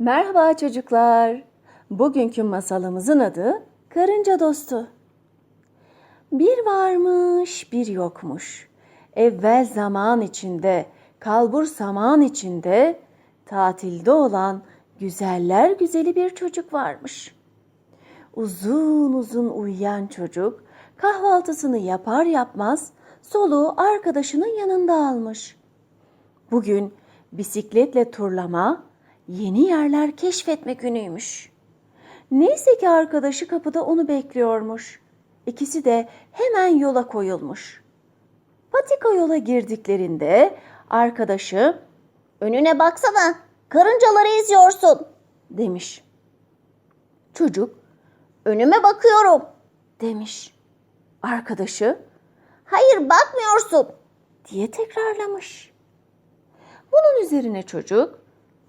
Merhaba çocuklar. Bugünkü masalımızın adı Karınca Dostu. Bir varmış, bir yokmuş. Evvel zaman içinde, kalbur saman içinde, tatilde olan güzeller güzeli bir çocuk varmış. Uzun uzun uyuyan çocuk kahvaltısını yapar yapmaz soluğu arkadaşının yanında almış. Bugün bisikletle turlama, yeni yerler keşfetme günüymüş. Neyse ki arkadaşı kapıda onu bekliyormuş. İkisi de hemen yola koyulmuş. Patika yola girdiklerinde arkadaşı Önüne baksana. Karıncaları eziyorsun. demiş. Çocuk Önüme bakıyorum. demiş. Arkadaşı Hayır bakmıyorsun. diye tekrarlamış. Bunun üzerine çocuk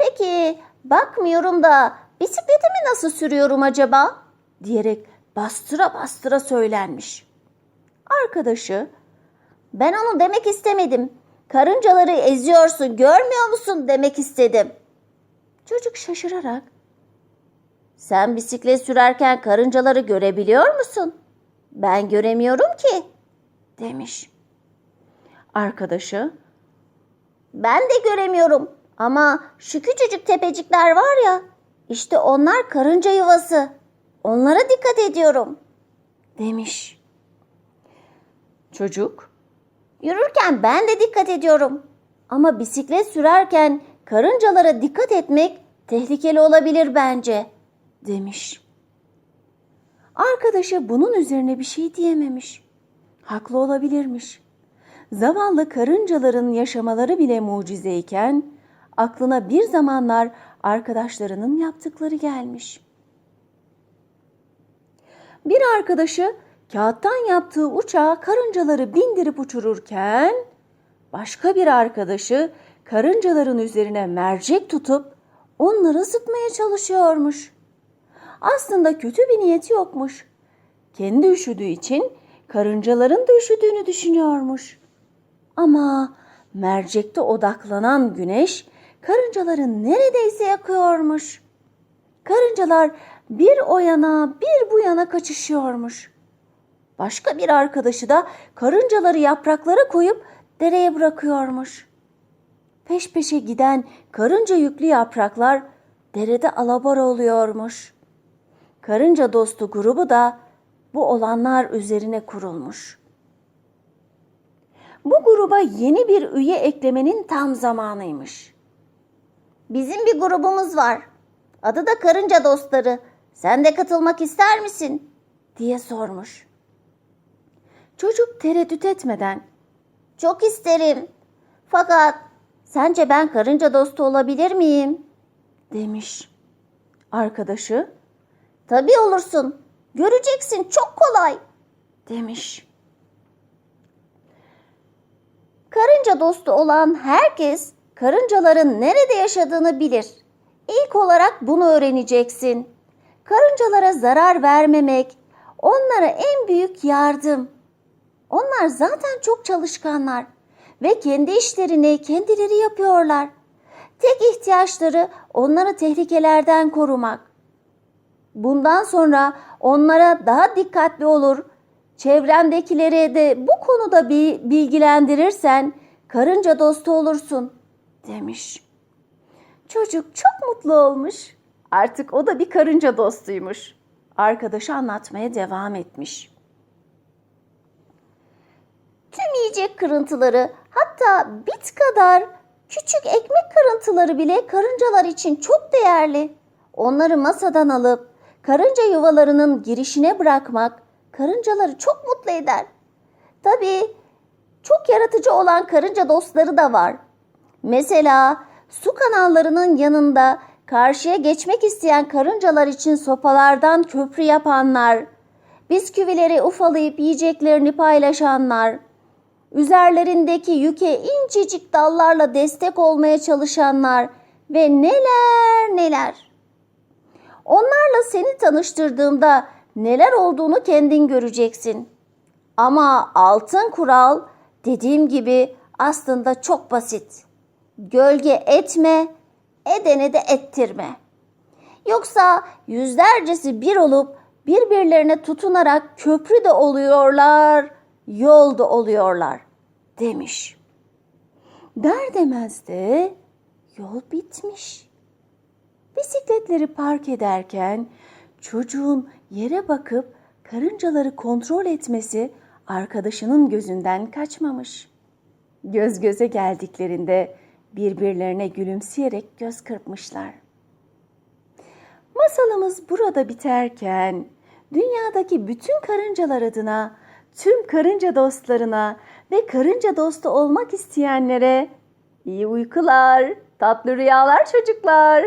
Peki bakmıyorum da bisikletimi nasıl sürüyorum acaba? diyerek bastıra bastıra söylenmiş. Arkadaşı Ben onu demek istemedim. Karıncaları eziyorsun görmüyor musun demek istedim. çocuk şaşırarak Sen bisiklet sürerken karıncaları görebiliyor musun? Ben göremiyorum ki. demiş. Arkadaşı Ben de göremiyorum. Ama şu küçücük tepecikler var ya. İşte onlar karınca yuvası. Onlara dikkat ediyorum. demiş. Çocuk Yürürken ben de dikkat ediyorum. Ama bisiklet sürerken karıncalara dikkat etmek tehlikeli olabilir bence. demiş. Arkadaşı bunun üzerine bir şey diyememiş. Haklı olabilirmiş. Zavallı karıncaların yaşamaları bile mucizeyken aklına bir zamanlar arkadaşlarının yaptıkları gelmiş. Bir arkadaşı kağıttan yaptığı uçağa karıncaları bindirip uçururken başka bir arkadaşı karıncaların üzerine mercek tutup onları ısıtmaya çalışıyormuş. Aslında kötü bir niyeti yokmuş. Kendi üşüdüğü için karıncaların da üşüdüğünü düşünüyormuş. Ama mercekte odaklanan güneş karıncaların neredeyse yakıyormuş. Karıncalar bir o yana bir bu yana kaçışıyormuş. Başka bir arkadaşı da karıncaları yapraklara koyup dereye bırakıyormuş. Peş peşe giden karınca yüklü yapraklar derede alabora oluyormuş. Karınca dostu grubu da bu olanlar üzerine kurulmuş. Bu gruba yeni bir üye eklemenin tam zamanıymış. Bizim bir grubumuz var. Adı da Karınca Dostları. Sen de katılmak ister misin? diye sormuş. Çocuk tereddüt etmeden Çok isterim. Fakat sence ben karınca dostu olabilir miyim? demiş. Arkadaşı Tabii olursun. Göreceksin çok kolay. demiş. Karınca dostu olan herkes karıncaların nerede yaşadığını bilir. İlk olarak bunu öğreneceksin. Karıncalara zarar vermemek onlara en büyük yardım. Onlar zaten çok çalışkanlar ve kendi işlerini kendileri yapıyorlar. Tek ihtiyaçları onları tehlikelerden korumak. Bundan sonra onlara daha dikkatli olur. Çevrendekileri de bu konuda bilgilendirirsen karınca dostu olursun demiş. Çocuk çok mutlu olmuş. Artık o da bir karınca dostuymuş. Arkadaşı anlatmaya devam etmiş. Tüm yiyecek kırıntıları hatta bit kadar küçük ekmek kırıntıları bile karıncalar için çok değerli. Onları masadan alıp karınca yuvalarının girişine bırakmak karıncaları çok mutlu eder. Tabii çok yaratıcı olan karınca dostları da var. Mesela su kanallarının yanında karşıya geçmek isteyen karıncalar için sopalardan köprü yapanlar, bisküvileri ufalayıp yiyeceklerini paylaşanlar, üzerlerindeki yüke incecik dallarla destek olmaya çalışanlar ve neler neler. Onlarla seni tanıştırdığımda neler olduğunu kendin göreceksin. Ama altın kural dediğim gibi aslında çok basit. Gölge etme, edene de ettirme. Yoksa yüzlercesi bir olup birbirlerine tutunarak köprü de oluyorlar, yol da oluyorlar demiş. Der demez de yol bitmiş. Bisikletleri park ederken çocuğun yere bakıp karıncaları kontrol etmesi arkadaşının gözünden kaçmamış. Göz göze geldiklerinde birbirlerine gülümseyerek göz kırpmışlar. Masalımız burada biterken dünyadaki bütün karıncalar adına, tüm karınca dostlarına ve karınca dostu olmak isteyenlere iyi uykular, tatlı rüyalar çocuklar.